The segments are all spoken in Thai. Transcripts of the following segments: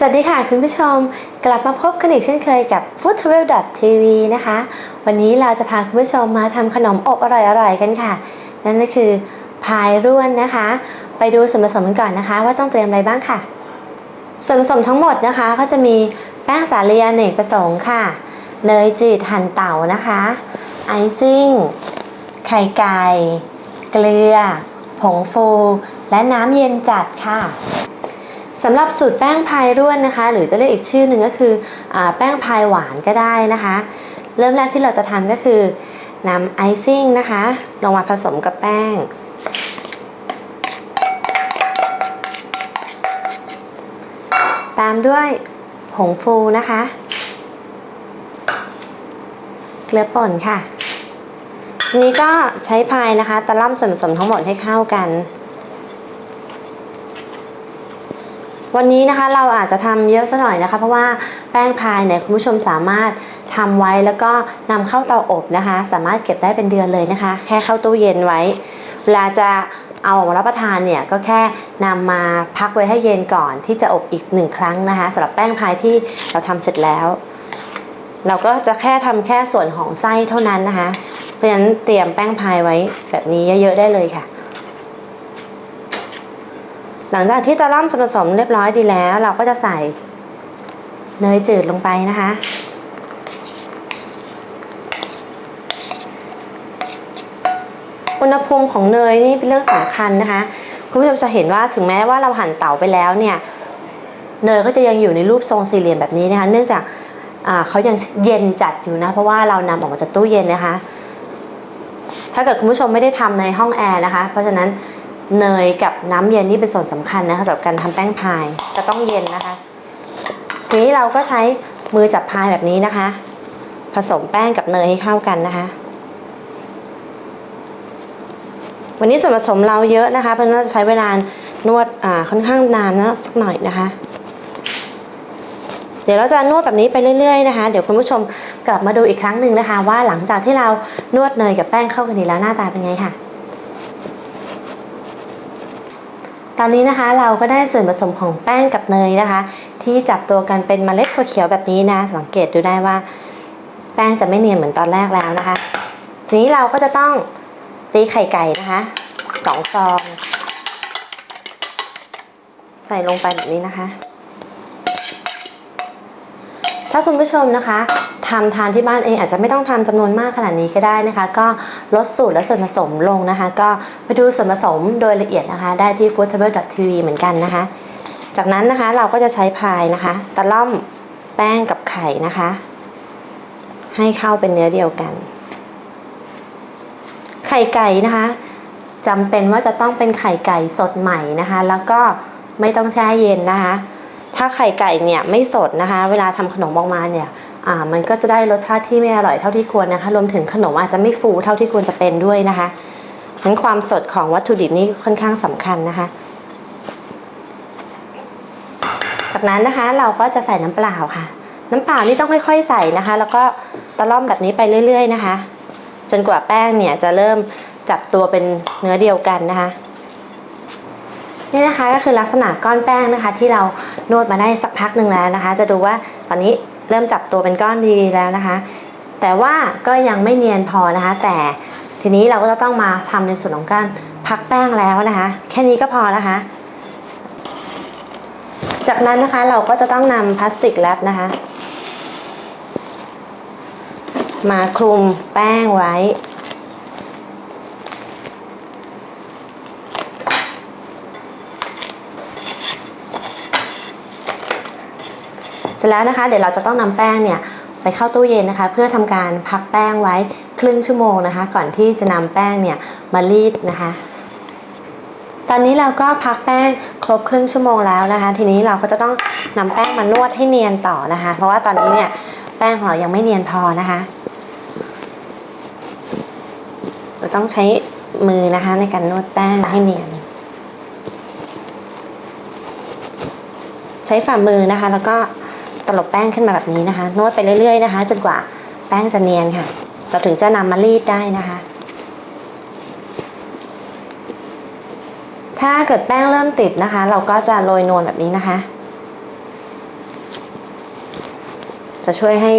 สวัสดีค่ะคุณผู้ชม กลับมาพบกันอีกเช่นเคยกับ Food Travel TV นะคะ วันนี้เราจะพาคุณผู้ชมมาทำขนมอบอร่อยๆกันค่ะ นั่นก็คือพายร่วนนะคะ ไปดูส่วนผสมกันก่อนนะคะ ว่าต้องเตรียมอะไรบ้างค่ะ ส่วนผสมทั้งหมดนะคะ ก็จะมีแป้งสาลีอเนกประสงค์ค่ะ เนยจืดหั่นเต่านะคะ ไอซิ่ง ไข่ไก่ เกลือ ผงฟู และน้ำเย็นจัดค่ะำหรับสูตรแป้งพายร่วนนะคะ หรือจะเรียกอีกชื่อหนึ่งก็คืออแป้งพายหวานก็ได้นะคะ เริ่มแรกที่เราจะทำก็คือนำไอซิ่งนะคะ ลงมาผสมกับแป้ง ตามด้วยผงฟูนะคะ เกลือป่นค่ะทีนี้ก็ใช้พายนะคะ ตะล่อมส่วนผสมทั้งหมดให้เข้ากัน วันนี้นะคะเราอาจจะทำเยอะซะหน่อยนะคะ เพราะว่าแป้งพายเนี่ยคุณผู้ชมสามารถทำไว้แล้วก็นำเข้าเตาอบนะคะ สามารถเก็บได้เป็นเดือนเลยนะคะ แค่เข้าตู้เย็นไว้ เวลาจะเอาออกมารับประทานเนี่ยก็แค่นำมาพักไว้ให้เย็นก่อนที่จะอบอีกหนึ่งครั้งนะคะสำหรับแป้งพายที่เราทำเสร็จแล้ว เราก็จะแค่ทำแค่ส่วนของไส้เท่านั้นนะคะ เพราะฉะนั้นเตรียมแป้งพายไว้แบบนี้เยอะๆได้เลยค่ะ หลังจากที่ตะล่อมส่วนผสมเรียบร้อยดีแล้ว เราก็จะใส่เนยจืดลงไปนะคะ อุณหภูมิของเนยนี่เป็นเรื่องสำคัญนะคะ คุณผู้ชมจะเห็นว่าถึงแม้ว่าเราหั่นเต๋าไปแล้วเนี่ย เนยก็จะยังอยู่ในรูปทรงสี่เหลี่ยมแบบนี้นะคะ เนื่องจากเขายังเย็นจัดอยู่นะ เพราะว่าเรานำออกมาจากตู้เย็นนะคะ ถ้าเกิดคุณผู้ชมไม่ได้ทำในห้องแอร์นะคะ เพราะฉะนั้น เนยกับน้ำเย็นนี่เป็นส่วนสำคัญนะคะสำหรับการทำแป้งพายจะต้องเย็นนะคะทีนี้เราก็ใช้มือจับพายแบบนี้นะคะ ผสมแป้งกับเนยให้เข้ากันนะคะ วันนี้ส่วนผสมเราเยอะนะคะ เพราะนั้นเราจะใช้เวลานวดค่อนข้างนานนะสักหน่อยนะคะ เดี๋ยวเราจะนวดแบบนี้ไปเรื่อยๆนะคะ เดี๋ยวคุณผู้ชมกลับมาดูอีกครั้งหนึ่งนะคะ ว่าหลังจากที่เรานวดเนยกับแป้งเข้ากันดีแล้วหน้าตาเป็นไงค่ะ ตอนนี้นะคะเราก็ได้ส่วนผสมของแป้งกับเนยนะคะ ที่จับตัวกันเป็นเมล็ดถั่วเขียวแบบนี้นะสังเกตดูได้ว่า แป้งจะไม่เนียนเหมือนตอนแรกแล้วนะคะ ทีนี้เราก็จะต้องตีไข่ไก่นะคะสองฟอง ใส่ลงไปแบบนี้นะคะ ถ้าคุณผู้ชมนะคะทำทานที่บ้านเองอาจจะไม่ต้องทำจำนวนมากขนาดนี้ก็ได้นะคะ ก็ลดสูตรและส่วนผสมลงนะคะ ก็ไปดูส่วนผสมโดยละเอียดนะคะ ได้ที่ foodtable.tv เหมือนกันนะคะ จากนั้นนะคะเราก็จะใช้พายนะคะ ตะล่อมแป้งกับไข่นะคะ ให้เข้าเป็นเนื้อเดียวกัน ไข่ไก่นะคะจำเป็นว่าจะต้องเป็นไข่ไก่สดใหม่นะคะ แล้วก็ไม่ต้องแช่เย็นนะคะ ถ้าไข่ไก่เนี่ยไม่สดนะคะ เวลาทำขนมออกมาเนี่ยอ่ามันก็จะได้รสชาติที่ไม่อร่อยเท่าที่ควรนะคะ รวมถึงขนมอาจจะไม่ฟูเท่าที่ควรจะเป็นด้วยนะคะทั้งความสดของวัตถุดิบนี่ค่อนข้างสำคัญนะคะ จากนั้นนะคะเราก็จะใส่น้ำเปล่าค่ะ น้ำเปล่านี่ต้องค่อยๆใส่นะคะ แล้วก็ตะล่อมแบบนี้ไปเรื่อย ๆ นะคะ จนกว่าแป้งเนี่ยจะเริ่มจับตัวเป็นเนื้อเดียวกันนะคะ นี่นะคะก็คือลักษณะก้อนแป้งนะคะ ที่เรานวดมาได้สักพักหนึ่งแล้วนะคะ จะดูว่าตอนนี้เริ่มจับตัวเป็นก้อนดีแล้วนะคะ แต่ว่าก็ยังไม่เนียนพอนะคะ แต่ทีนี้เราก็จะต้องมาทำในส่วนของการพักแป้งแล้วนะคะ แค่นี้ก็พอนะคะ จากนั้นนะคะเราก็จะต้องนำพลาสติกแรปนะคะ มาคลุมแป้งไว้ เสร็จแล้วนะคะ เดี๋ยวเราจะต้องนำแป้งเนี่ยไปเข้าตู้เย็นนะคะ เพื่อทำการพักแป้งไว้ครึ่งชั่วโมงนะคะ ก่อนที่จะนำแป้งเนี่ยมารีดนะคะ ตอนนี้เราก็พักแป้งครบครึ่งชั่วโมงแล้วนะคะ ทีนี้เราก็จะต้องนำแป้งมานวดให้เนียนต่อนะคะ เพราะว่าตอนนี้เนี่ยแป้งของเรายังไม่เนียนพอนะคะ เราต้องใช้มือนะคะในการนวดแป้งให้เนียน ใช้ฝ่ามือนะคะแล้วก็ ตลบแป้งขึ้นมาแบบนี้นะคะ นวดไปเรื่อยๆนะคะ จนกว่าแป้งจะเนียนค่ะ เราถึงจะนำมารีดได้นะคะ ถ้าเกิดแป้งเริ่มติดนะคะ เราก็จะโรยนวลแบบนี้นะคะ จะช่วยให้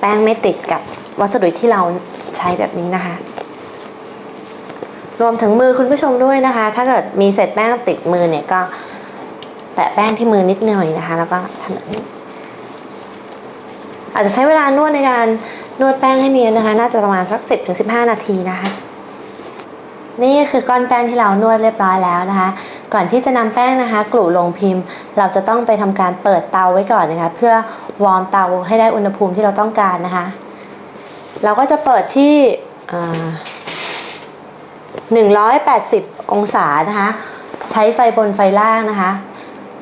แป้งไม่ติดกับวัสดุที่เราใช้แบบนี้นะคะ รวมถึงมือคุณผู้ชมด้วยนะคะ ถ้าเกิดมีเศษแป้งติดมือเนี่ยก็แตะแป้งที่มือนิดหน่อยนะคะ แล้วก็ทำแบบนี้ อาจจะใช้เวลานวดในการนวดแป้งให้เนียนนะคะ น่าจะประมาณสัก 10-15ถึงนาทีนะคะ นี่คือก้อนแป้งที่เรานวดเรียบร้อยแล้วนะคะ ก่อนที่จะนำแป้งนะคะ กลุ่ลงพิมพ์ เราจะต้องไปทำการเปิดเตาไว้ก่อนนะคะ เพื่อวอร์มเตาให้ได้อุณหภูมิที่เราต้องการนะคะ เราก็จะเปิดที่อ่า180 องศานะคะ ใช้ไฟบนไฟล่างนะคะ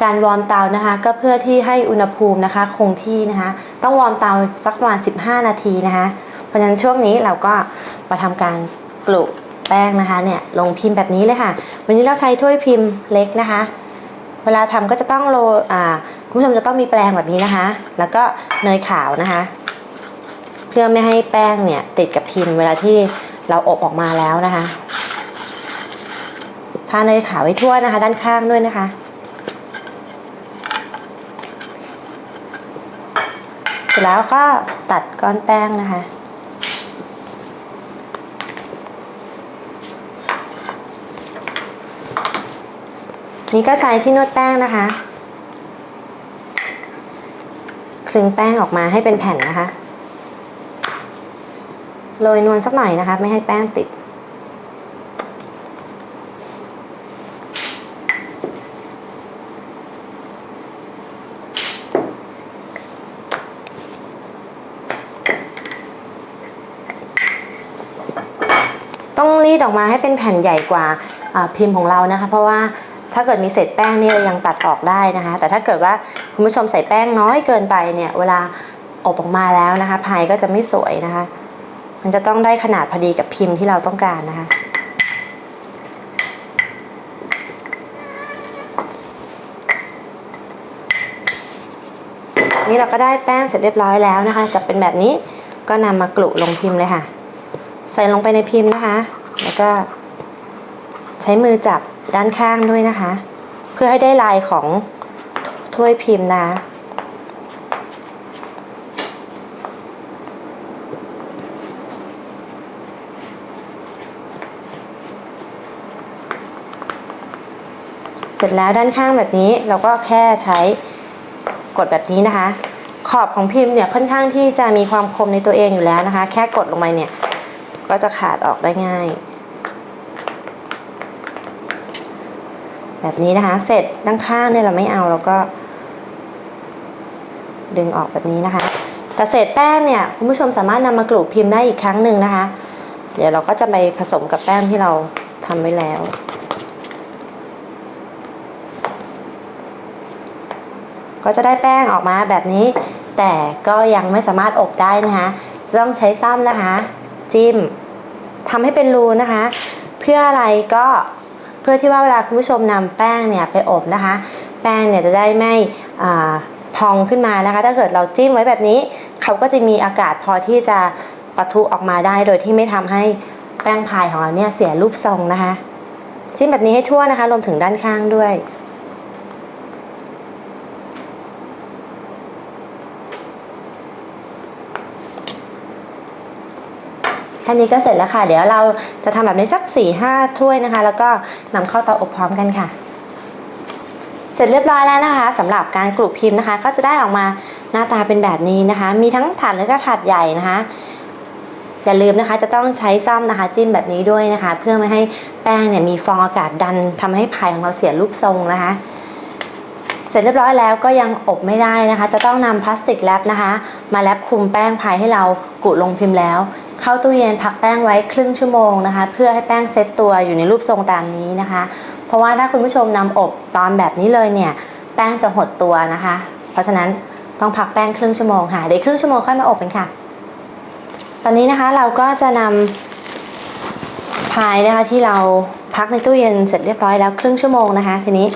การวอร์มเตานะคะ ก็เพื่อที่ให้อุณหภูมินะคะ คงที่นะคะ ต้องวอร์มเตาสักประมาณ 15 นาทีนะคะ เพราะฉะนั้นช่วงนี้เราก็มาทำการกลุแป้งนะคะเนี่ยลงพิมพ์แบบนี้เลยค่ะ วันนี้เราใช้ถ้วยพิมพ์เล็กนะคะ เวลาทำก็จะต้องโรอ่าคุณผู้ชมจะต้องมีแปรงแบบนี้นะคะ แล้วก็เนยขาวนะคะ เพื่อไม่ให้แป้งเนี่ยติดกับพิมพ์เวลาที่เราอบออกมาแล้วนะคะทาเนยขาวไว้ทั่วนะคะ ด้านข้างด้วยนะคะ เสร็จแล้วก็ตัดก้อนแป้งนะคะ นี่ก็ใช้ที่นวดแป้งนะคะคลึงแป้งออกมาให้เป็นแผ่นนะคะ โรยนวลสักหน่อยนะคะ ไม่ให้แป้งติด รีดออกมาให้เป็นแผ่นใหญ่กว่าพิมพ์ของเรานะคะ เพราะว่าถ้าเกิดมีเศษแป้งนี่เรายังตัดออกได้นะคะ แต่ถ้าเกิดว่าคุณผู้ชมใส่แป้งน้อยเกินไปเนี่ยเวลาอบออกมาแล้วนะคะพายก็จะไม่สวยนะคะ มันจะต้องได้ขนาดพอดีกับพิมพ์ที่เราต้องการนะคะนี่เราก็ได้แป้งเสร็จเรียบร้อยแล้วนะคะ จะเป็นแบบนี้ก็นำมากลุลงพิมพ์เลยค่ะ ใส่ลงไปในพิมพ์นะคะ แล้วก็ ใช้มือจับด้านข้างด้วยนะคะ เพื่อให้ได้ลายของถ้วยพิมพ์นะเสร็จแล้วด้านข้างแบบนี้เราก็แค่ใช้กดแบบนี้นะคะ ขอบของพิมพ์เนี่ยค่อนข้างที่จะมีความคมในตัวเองอยู่แล้วนะคะ แค่กดลงไปเนี่ย ก็จะขาดออกได้ง่าย แบบนี้นะคะ เสร็จด้านข้างเนี่ยเราไม่เอาเราก็ ดึงออกแบบนี้นะคะ แต่เศษแป้งเนี่ยคุณผู้ชมสามารถนำมากรุพิมพ์ได้อีกครั้งหนึ่งนะคะ เดี๋ยวเราก็จะไปผสมกับแป้งที่เราทำไว้แล้วก็จะได้แป้งออกมาแบบนี้ แต่ก็ยังไม่สามารถอบได้นะคะจะต้องใช้ซ้ำนะคะ จิ้ม ทำให้เป็นรูนะคะ เพื่ออะไรก็เพื่อที่ว่าเวลาคุณผู้ชมนำแป้งเนี่ยไปอบนะคะ แป้งเนี่ยจะได้ไม่พองขึ้นมานะคะ ถ้าเกิดเราจิ้มไว้แบบนี้ เขาก็จะมีอากาศพอที่จะปะทุออกมาได้โดยที่ไม่ทำให้แป้งพายของเราเนี่ยเสียรูปทรงนะคะ จิ้มแบบนี้ให้ทั่วนะคะรวมถึงด้านข้างด้วย แค่นี้ก็เสร็จแล้วค่ะ เดี๋ยวเราจะทำแบบนี้สัก4ี่ห้าถ้วยนะคะ แล้วก็นำเข้าเตาอบพร้อมกันค่ะ เสร็จเรียบร้อยแล้วนะคะสำหรับการกรุพิมพ์นะคะ ก็จะได้ออกมาหน้าตาเป็นแบบนี้นะคะ มีทั้งถาดเล็กและถาดใหญ่นะคะอย่าลืมนะคะจะต้องใช้ซ่อมนะคะจิ้มแบบนี้ด้วยนะคะ เพื่อไม่ให้แป้งเนี่ยมีฟองอากาศดันทำให้พายของเราเสียรูปทรงนะคะ เสร็จเรียบร้อยแล้วก็ยังอบไม่ได้นะคะ จะต้องนำพลาสติกแรปนะคะ มาแรปคุมแป้งพายให้เรากุลงพิมพ์แล้ว เข้าตู้เย็นพักแป้งไว้ครึ่งชั่วโมงนะคะ เพื่อให้แป้งเซตตัวอยู่ในรูปทรงตามนี้นะคะ เพราะว่าถ้าคุณผู้ชมนำอบตอนแบบนี้เลยเนี่ยแป้งจะหดตัวนะคะ เพราะฉะนั้นต้องพักแป้งครึ่งชั่วโมงค่ะเดี๋ยวครึ่งชั่วโมงค่อยมาอบกันค่ะ ตอนนี้นะคะเราก็จะนำพายนะคะที่เราพักในตู้เย็นเสร็จเรียบร้อยแล้วครึ่งชั่วโมงนะคะ ทีนี้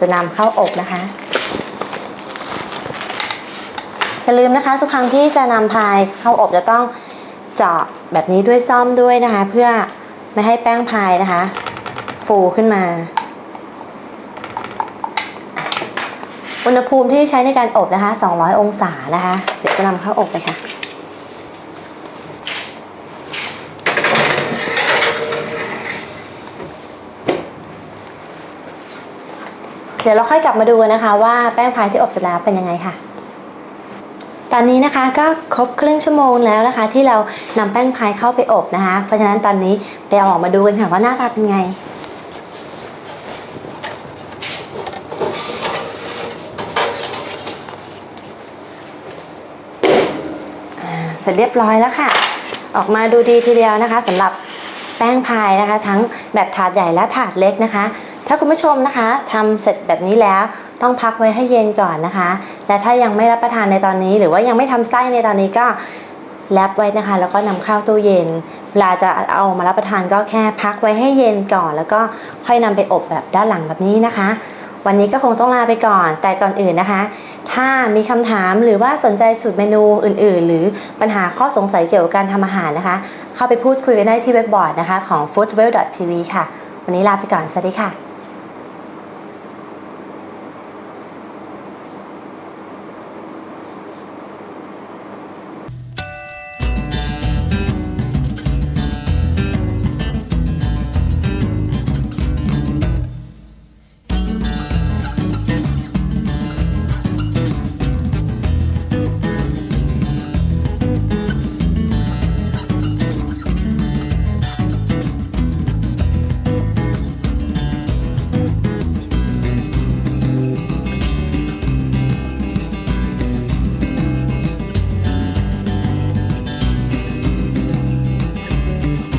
จะนำเข้าอบนะคะอย่าลืมนะคะทุกครั้งที่จะนำพายเข้าอบจะต้อง เจาะแบบนี้ด้วยซ่อมด้วยนะคะ เพื่อไม่ให้แป้งพายนะคะ ฟูขึ้นมา อุณหภูมิที่ใช้ในการอบนะคะ 200 องศานะคะ เดี๋ยวจะนำเข้าอบเลยค่ะเดี๋ยวเราค่อยกลับมาดูนะคะว่าแป้งพายที่อบเสร็จแล้วเป็นยังไงค่ะ ตอนนี้นะคะก็ครบครึ่งชั่วโมงแล้วนะคะ ที่เรานำแป้งพายเข้าไปอบนะคะ เพราะฉะนั้นตอนนี้ไปเอาออกมาดูกันค่ะว่าหน้าตาเป็นไงเสร็จเรียบร้อยแล้วค่ะ ออกมาดูดีทีเดียวนะคะสำหรับแป้งพายนะคะ ทั้งแบบถาดใหญ่และถาดเล็กนะคะ ถ้าคุณผู้ชมนะคะทำเสร็จแบบนี้แล้ว ต้องพักไว้ให้เย็นก่อนนะคะ และถ้ายังไม่รับประทานในตอนนี้ หรือว่ายังไม่ทำไส้ในตอนนี้ก็แรปไว้นะคะ แล้วก็นำเข้าตู้เย็น เวลาจะเอามารับประทานก็แค่พักไว้ให้เย็นก่อน แล้วก็ค่อยนำไปอบแบบด้านหลังแบบนี้นะคะ วันนี้ก็คงต้องลาไปก่อน แต่ก่อนอื่นนะคะ ถ้ามีคำถามหรือว่าสนใจสูตรเมนูอื่น ๆ หรือปัญหาข้อสงสัยเกี่ยวกับการทำอาหารนะคะ เข้าไปพูดคุยกันได้ที่เว็บบอร์ดนะคะของ foodwell.tv ค่ะ วันนี้ลาไปก่อน สวัสดีค่ะ